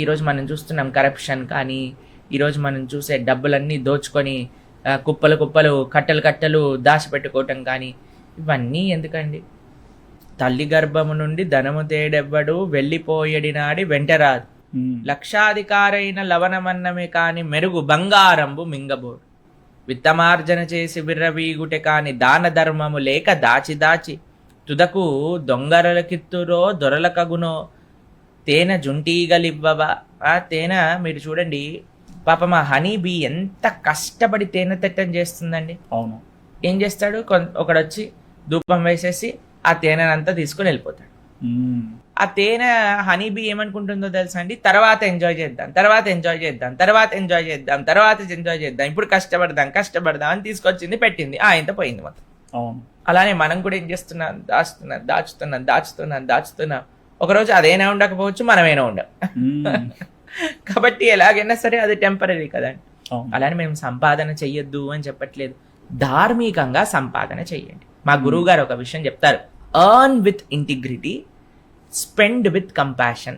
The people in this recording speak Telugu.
ఈరోజు మనం చూస్తున్నాం కరప్షన్ కానీ ఈరోజు మనం చూసే డబ్బులన్నీ దోచుకొని కుప్పలు కుప్పలు కట్టలు కట్టలు దాచిపెట్టుకోవటం కానీ ఇవన్నీ ఎందుకండి? తల్లి గర్భము నుండి ధనము తేడెవ్వడు వెళ్ళిపోయడి నాడి వెంటరాదు. లక్షాధికారైన లవణమన్నమే కాని మెరుగు బంగారంబు మింగబోడు. విత్తమార్జన చేసి విర్రవీగుటె కాని దాన ధర్మము లేక దాచి దాచి తుదకు దొంగరలకిత్తురో దొరలకగునో తేనె జుంటీగలివ్వవా? ఆ తేనె మీరు చూడండి. పాపం ఆ హనీ బీ ఎంత కష్టపడి తేనె తిట్టం చేస్తుందండి. అవును. ఏం చేస్తాడు? ఒకడొచ్చి ధూపం వేసేసి ఆ తేనెనంతా తీసుకుని వెళ్ళిపోతాడు. ఆ తేనె హనీ బీ ఏమనుకుంటుందో తెలుసా అండి? తర్వాత ఎంజాయ్ చేద్దాం తర్వాత ఎంజాయ్ చేద్దాం తర్వాత ఎంజాయ్ చేద్దాం తర్వాత ఎంజాయ్ చేద్దాం ఇప్పుడు కష్టపడదాం కష్టపడదాం అని తీసుకొచ్చింది పెట్టింది. ఆ ఇంత పోయింది మొత్తం. అవును. అలానే మనం కూడా ఏం చేస్తున్నాం? దాచుతున్నాం దాచుతున్నాం దాచుతున్నాం దాచుతున్నాం. ఒకరోజు అదేనా ఉండకపోవచ్చు మనమేనా ఉండం. కాబట్టి ఎలాగైనా సరే అది టెంపరీ కదండి అలానే మేము సంపాదన చెయ్యొద్దు అని చెప్పట్లేదు. ధార్మికంగా సంపాదన చెయ్యండి. మా గురువు గారు ఒక విషయం చెప్తారు. Earn with integrity spend with compassion